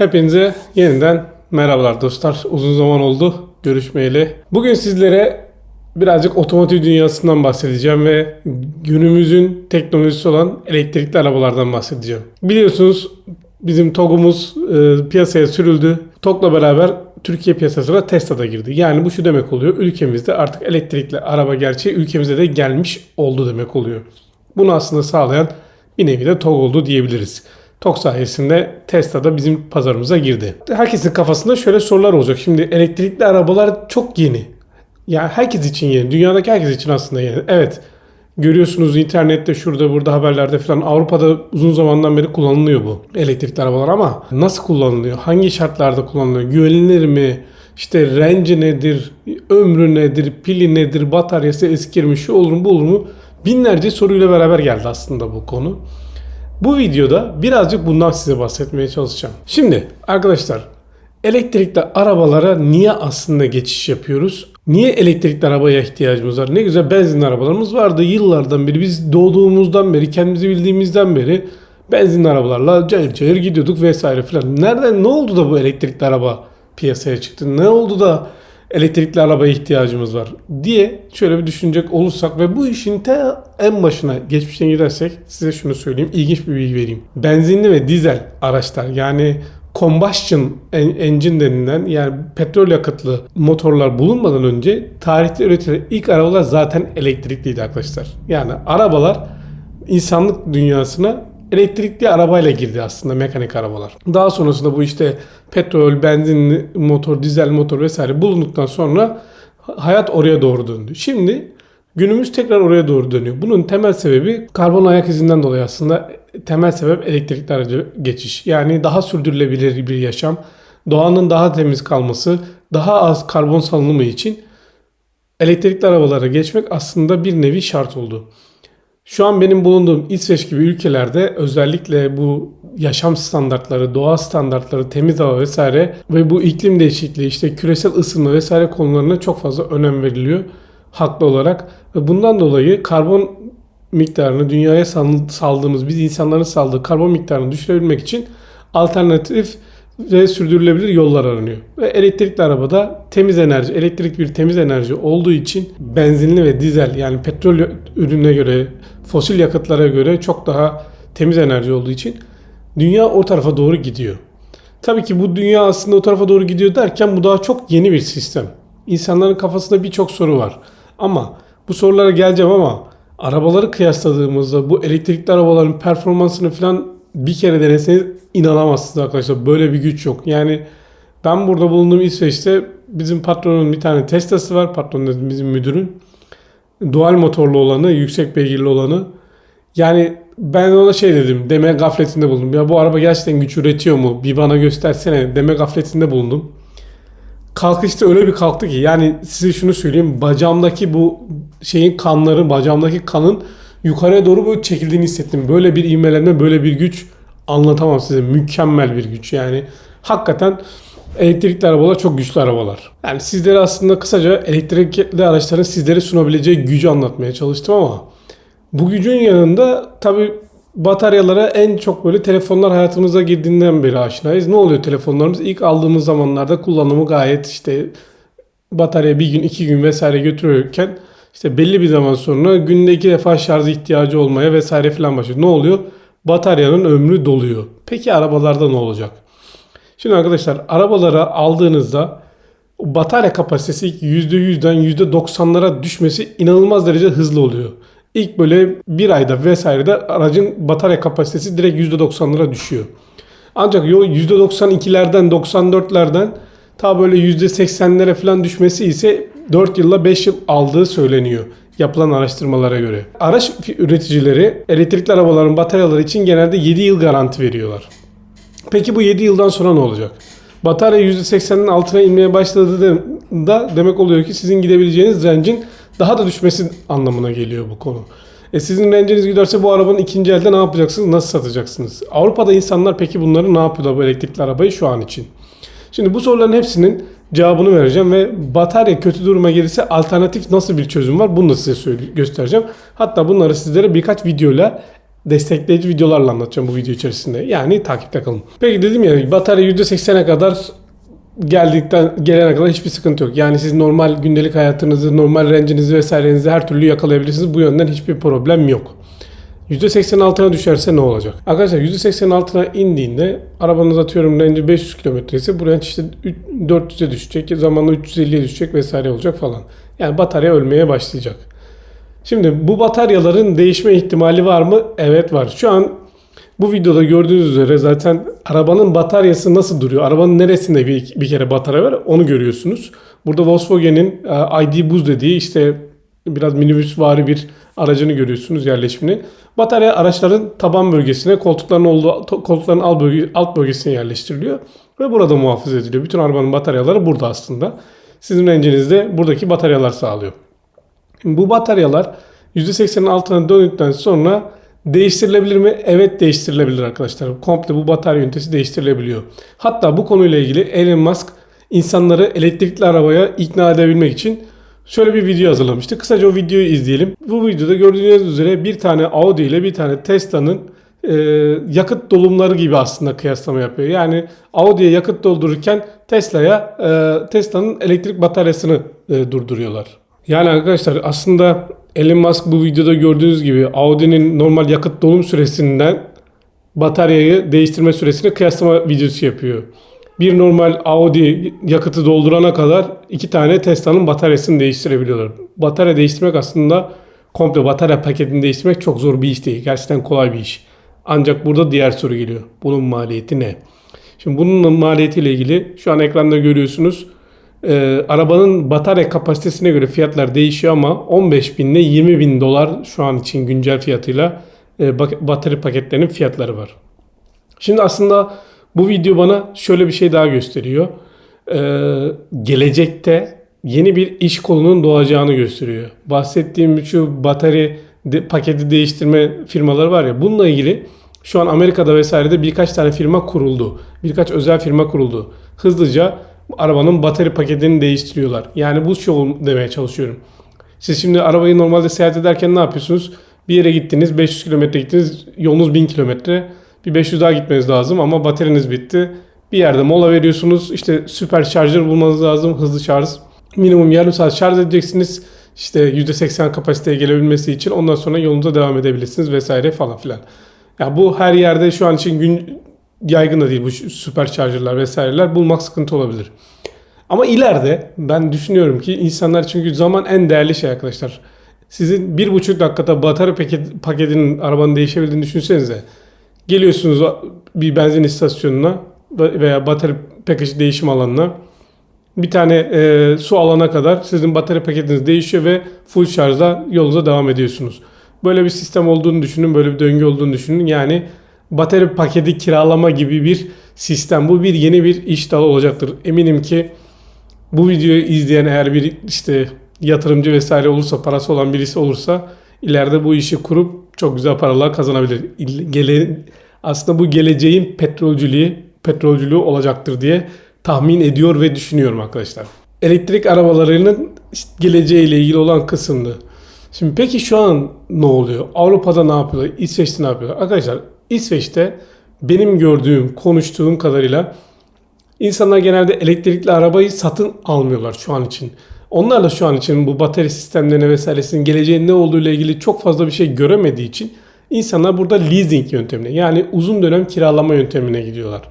Hepinize yeniden merhabalar dostlar. Uzun zaman oldu görüşmeyeli. Bugün sizlere birazcık otomotiv dünyasından bahsedeceğim ve günümüzün teknolojisi olan elektrikli arabalardan bahsedeceğim. Biliyorsunuz bizim TOG'umuz e, piyasaya sürüldü. TOG'la beraber Türkiye piyasasına Tesla da girdi. Yani bu şu demek oluyor. Ülkemizde artık elektrikli araba gerçeği ülkemize de gelmiş oldu demek oluyor. Bunu aslında sağlayan bir nevi de TOG oldu diyebiliriz. TOG sayesinde Tesla da bizim pazarımıza girdi. Herkesin kafasında şöyle sorular olacak. Şimdi elektrikli arabalar çok yeni. Yani herkes için yeni. Dünyadaki herkes için aslında yeni. Evet. Görüyorsunuz internette şurada burada haberlerde falan Avrupa'da uzun zamandan beri kullanılıyor bu elektrikli arabalar ama nasıl kullanılıyor? Hangi şartlarda kullanılıyor? Güvenilir mi? İşte range nedir? Ömrü nedir? Pili nedir? Bataryası eskirmiş? Olur mu bu olur mu? Binlerce soruyla beraber geldi aslında bu konu. Bu videoda birazcık bundan size bahsetmeye çalışacağım. Şimdi arkadaşlar elektrikli arabalara niye aslında geçiş yapıyoruz? Niye elektrikli arabaya ihtiyacımız var? Ne güzel benzinli arabalarımız vardı yıllardan beri. Biz doğduğumuzdan beri, kendimizi bildiğimizden beri benzinli arabalarla cayır cayır gidiyorduk vesaire filan. Nereden ne oldu da bu elektrikli araba piyasaya çıktı? Ne oldu da elektrikli arabaya ihtiyacımız var diye şöyle bir düşünecek olursak ve bu işin te en başına geçmişten gidersek size şunu söyleyeyim. ilginç bir bilgi vereyim. Benzinli ve dizel araçlar yani combustion engine denilen yani petrol yakıtlı motorlar bulunmadan önce tarihte üretilen ilk arabalar zaten elektrikliydi arkadaşlar. Yani arabalar insanlık dünyasına elektrikli arabayla girdi aslında mekanik arabalar. Daha sonrasında bu işte petrol, benzinli motor, dizel motor vesaire bulunduktan sonra hayat oraya doğru döndü. Şimdi günümüz tekrar oraya doğru dönüyor. Bunun temel sebebi karbon ayak izinden dolayı aslında temel sebep elektrikli aracı geçiş. Yani daha sürdürülebilir bir yaşam, doğanın daha temiz kalması, daha az karbon salınımı için elektrikli arabalara geçmek aslında bir nevi şart oldu. Şu an benim bulunduğum İsveç gibi ülkelerde özellikle bu yaşam standartları, doğa standartları, temiz hava vesaire ve bu iklim değişikliği, işte küresel ısınma vesaire konularına çok fazla önem veriliyor haklı olarak. Ve bundan dolayı karbon miktarını dünyaya saldığımız, biz insanların saldığı karbon miktarını düşürebilmek için alternatif ve sürdürülebilir yollar aranıyor. Ve elektrikli arabada temiz enerji, elektrik bir temiz enerji olduğu için benzinli ve dizel yani petrol ürününe göre, fosil yakıtlara göre çok daha temiz enerji olduğu için dünya o tarafa doğru gidiyor. Tabii ki bu dünya aslında o tarafa doğru gidiyor derken bu daha çok yeni bir sistem. İnsanların kafasında birçok soru var. Ama bu sorulara geleceğim ama arabaları kıyasladığımızda bu elektrikli arabaların performansını falan bir kere deneseniz inanamazsınız arkadaşlar. Böyle bir güç yok. Yani ben burada bulunduğum İsveç'te bizim patronun bir tane Tesla'sı var. Patron dedim bizim müdürün. Dual motorlu olanı, yüksek beygirli olanı. Yani ben ona şey dedim. Deme gafletinde bulundum. Ya bu araba gerçekten güç üretiyor mu? Bir bana göstersene. Deme gafletinde bulundum. Kalkışta öyle bir kalktı ki. Yani size şunu söyleyeyim. Bacağımdaki bu şeyin kanları, bacağımdaki kanın yukarıya doğru böyle çekildiğini hissettim. Böyle bir ivmelenme, böyle bir güç anlatamam size. Mükemmel bir güç yani. Hakikaten elektrikli arabalar çok güçlü arabalar. Yani sizlere aslında kısaca elektrikli araçların sizlere sunabileceği gücü anlatmaya çalıştım ama bu gücün yanında tabi bataryalara en çok böyle telefonlar hayatımıza girdiğinden beri aşinayız. Ne oluyor telefonlarımız? İlk aldığımız zamanlarda kullanımı gayet işte batarya bir gün iki gün vesaire götürüyorken işte belli bir zaman sonra günde iki defa şarj ihtiyacı olmaya vesaire filan başlıyor. Ne oluyor? Bataryanın ömrü doluyor. Peki arabalarda ne olacak? Şimdi arkadaşlar arabalara aldığınızda batarya kapasitesi %100'den %90'lara düşmesi inanılmaz derece hızlı oluyor. İlk böyle bir ayda vesairede aracın batarya kapasitesi direkt %90'lara düşüyor. Ancak %92'lerden 94'lerden ta böyle %80'lere falan düşmesi ise 4 yılla 5 yıl aldığı söyleniyor yapılan araştırmalara göre. Araç üreticileri elektrikli arabaların bataryaları için genelde 7 yıl garanti veriyorlar. Peki bu 7 yıldan sonra ne olacak? Batarya %80'in altına inmeye başladığında demek oluyor ki sizin gidebileceğiniz range'in daha da düşmesi anlamına geliyor bu konu. E sizin range'iniz giderse bu arabanın ikinci elde ne yapacaksınız? Nasıl satacaksınız? Avrupa'da insanlar peki bunları ne yapıyorlar bu elektrikli arabayı şu an için? Şimdi bu soruların hepsinin cevabını vereceğim ve batarya kötü duruma gelirse alternatif nasıl bir çözüm var bunu da size göstereceğim. Hatta bunları sizlere birkaç videoyla destekleyici videolarla anlatacağım bu video içerisinde. Yani takipte kalın. Peki dedim ya batarya %80'e kadar geldikten gelene kadar hiçbir sıkıntı yok. Yani siz normal gündelik hayatınızı, normal rencinizi vesairenizi her türlü yakalayabilirsiniz. Bu yönden hiçbir problem yok. %80'in altına düşerse ne olacak? Arkadaşlar %80'in altına indiğinde arabanız atıyorum range 500 km ise bu range işte 400'e düşecek, zamanla 350'ye düşecek vesaire olacak falan. Yani batarya ölmeye başlayacak. Şimdi bu bataryaların değişme ihtimali var mı? Evet var. Şu an bu videoda gördüğünüz üzere zaten arabanın bataryası nasıl duruyor? Arabanın neresinde bir, bir kere batarya var onu görüyorsunuz. Burada Volkswagen'in e, ID Buzz dediği işte biraz minibüs vari bir aracını görüyorsunuz yerleşimini. Batarya araçların taban bölgesine, koltukların olduğu koltukların alt, bölge, alt bölgesine yerleştiriliyor ve burada muhafaza ediliyor. Bütün arabanın bataryaları burada aslında. Sizin rencinizde buradaki bataryalar sağlıyor. Bu bataryalar %80'in altına döndükten sonra değiştirilebilir mi? Evet değiştirilebilir arkadaşlar. Komple bu batarya ünitesi değiştirilebiliyor. Hatta bu konuyla ilgili Elon Musk insanları elektrikli arabaya ikna edebilmek için şöyle bir video hazırlamıştı. Kısaca o videoyu izleyelim. Bu videoda gördüğünüz üzere bir tane Audi ile bir tane Tesla'nın e, yakıt dolumları gibi aslında kıyaslama yapıyor. Yani Audi'ye yakıt doldururken Tesla'ya e, Tesla'nın elektrik bataryasını e, durduruyorlar. Yani arkadaşlar aslında Elon Musk bu videoda gördüğünüz gibi Audi'nin normal yakıt dolum süresinden bataryayı değiştirme süresini kıyaslama videosu yapıyor. Bir normal Audi yakıtı doldurana kadar iki tane Tesla'nın bataryasını değiştirebiliyorlar. Batarya değiştirmek aslında komple batarya paketini değiştirmek çok zor bir iş değil. Gerçekten kolay bir iş. Ancak burada diğer soru geliyor. Bunun maliyeti ne? Şimdi bunun maliyetiyle ilgili şu an ekranda görüyorsunuz. Ee, arabanın batarya kapasitesine göre fiyatlar değişiyor ama 15 bin ile 20 bin dolar şu an için güncel fiyatıyla e, batarya paketlerinin fiyatları var. Şimdi aslında bu video bana şöyle bir şey daha gösteriyor. Ee, gelecekte yeni bir iş kolunun doğacağını gösteriyor. Bahsettiğim şu batarya de, paketi değiştirme firmaları var ya bununla ilgili şu an Amerika'da vesairede birkaç tane firma kuruldu. Birkaç özel firma kuruldu. Hızlıca arabanın batarya paketini değiştiriyorlar. Yani bu şu demeye çalışıyorum. Siz şimdi arabayı normalde seyahat ederken ne yapıyorsunuz? Bir yere gittiniz 500 kilometre gittiniz yolunuz 1000 kilometre. Bir 500 daha gitmeniz lazım ama bataryeniz bitti. Bir yerde mola veriyorsunuz. İşte süper şarjör bulmanız lazım. Hızlı şarj. Minimum yarım saat şarj edeceksiniz. İşte %80 kapasiteye gelebilmesi için ondan sonra yolunuza devam edebilirsiniz vesaire falan filan. Ya bu her yerde şu an için gün yaygın da değil bu süper şarjörler vesaireler bulmak sıkıntı olabilir. Ama ileride ben düşünüyorum ki insanlar çünkü zaman en değerli şey arkadaşlar. Sizin bir buçuk dakikada batarya paket, paketinin arabanın değişebildiğini düşünsenize. Geliyorsunuz bir benzin istasyonuna veya batarya paketi değişim alanına. Bir tane e, su alana kadar sizin batarya paketiniz değişiyor ve full şarjla yolunuza devam ediyorsunuz. Böyle bir sistem olduğunu düşünün, böyle bir döngü olduğunu düşünün. Yani batarya paketi kiralama gibi bir sistem. Bu bir yeni bir iş dalı olacaktır. Eminim ki bu videoyu izleyen eğer bir işte yatırımcı vesaire olursa, parası olan birisi olursa ileride bu işi kurup çok güzel paralar kazanabilir. Gele, aslında bu geleceğin petrolcülüğü, petrolcülüğü olacaktır diye tahmin ediyor ve düşünüyorum arkadaşlar. Elektrik arabalarının geleceğiyle ilgili olan kısımdı. Şimdi peki şu an ne oluyor? Avrupa'da ne yapıyor? İsveç'te ne yapıyor? Arkadaşlar İsveç'te benim gördüğüm, konuştuğum kadarıyla insanlar genelde elektrikli arabayı satın almıyorlar şu an için. Onlar da şu an için bu batarya sistemlerine vesairesinin geleceğin ne olduğu ile ilgili çok fazla bir şey göremediği için insanlar burada leasing yöntemine yani uzun dönem kiralama yöntemine gidiyorlar.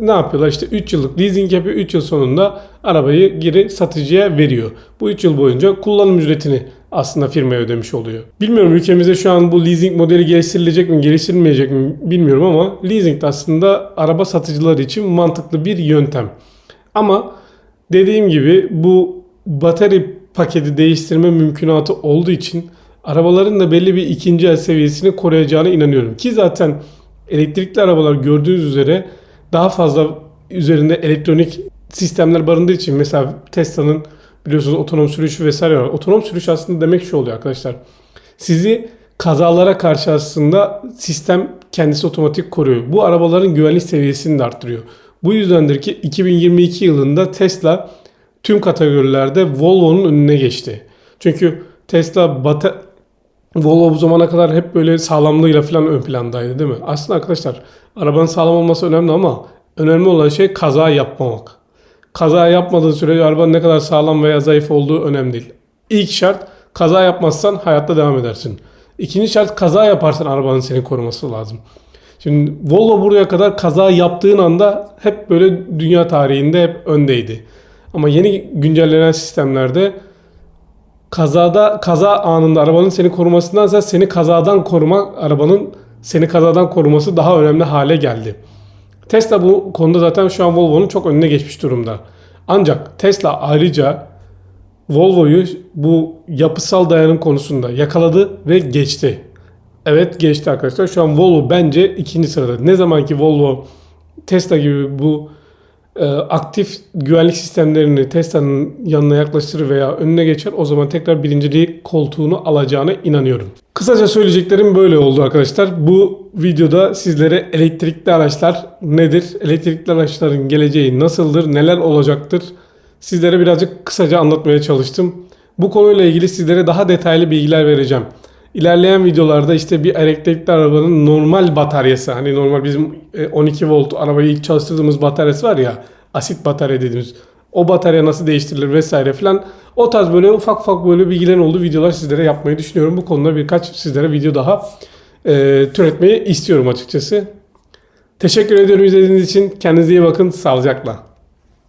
Ne yapıyorlar? İşte 3 yıllık leasing yapıyor. 3 yıl sonunda arabayı geri satıcıya veriyor. Bu 3 yıl boyunca kullanım ücretini aslında firmaya ödemiş oluyor. Bilmiyorum ülkemizde şu an bu leasing modeli geliştirilecek mi geliştirilmeyecek mi bilmiyorum ama leasing de aslında araba satıcıları için mantıklı bir yöntem. Ama dediğim gibi bu batarya paketi değiştirme mümkünatı olduğu için arabaların da belli bir ikinci el seviyesini koruyacağına inanıyorum. Ki zaten elektrikli arabalar gördüğünüz üzere daha fazla üzerinde elektronik sistemler barındığı için mesela Tesla'nın biliyorsunuz otonom sürüşü vesaire var. Otonom sürüş aslında demek şu oluyor arkadaşlar. Sizi kazalara karşı aslında sistem kendisi otomatik koruyor. Bu arabaların güvenlik seviyesini de arttırıyor. Bu yüzdendir ki 2022 yılında Tesla tüm kategorilerde Volvo'nun önüne geçti. Çünkü Tesla bata Volvo bu zamana kadar hep böyle sağlamlığıyla falan ön plandaydı değil mi? Aslında arkadaşlar arabanın sağlam olması önemli ama önemli olan şey kaza yapmamak. Kaza yapmadığın sürece arabanın ne kadar sağlam veya zayıf olduğu önemli değil. İlk şart kaza yapmazsan hayatta devam edersin. İkinci şart kaza yaparsan arabanın seni koruması lazım. Şimdi Volvo buraya kadar kaza yaptığın anda hep böyle dünya tarihinde hep öndeydi. Ama yeni güncellenen sistemlerde kazada kaza anında arabanın seni korumasındansa seni kazadan koruma arabanın seni kazadan koruması daha önemli hale geldi. Tesla bu konuda zaten şu an Volvo'nun çok önüne geçmiş durumda. Ancak Tesla ayrıca Volvo'yu bu yapısal dayanım konusunda yakaladı ve geçti. Evet geçti arkadaşlar. Şu an Volvo bence ikinci sırada. Ne zaman ki Volvo Tesla gibi bu e, aktif güvenlik sistemlerini Tesla'nın yanına yaklaştırır veya önüne geçer o zaman tekrar birinciliği koltuğunu alacağına inanıyorum. Kısaca söyleyeceklerim böyle oldu arkadaşlar. Bu videoda sizlere elektrikli araçlar nedir? Elektrikli araçların geleceği nasıldır? Neler olacaktır? Sizlere birazcık kısaca anlatmaya çalıştım. Bu konuyla ilgili sizlere daha detaylı bilgiler vereceğim. İlerleyen videolarda işte bir elektrikli arabanın normal bataryası hani normal bizim e, 12 volt arabayı ilk çalıştırdığımız bataryası var ya asit batarya dediğimiz o batarya nasıl değiştirilir vesaire filan o tarz böyle ufak ufak böyle bilgilerin olduğu videolar sizlere yapmayı düşünüyorum. Bu konuda birkaç sizlere video daha e, türetmeyi istiyorum açıkçası. Teşekkür ediyorum izlediğiniz için. Kendinize iyi bakın. Sağlıcakla.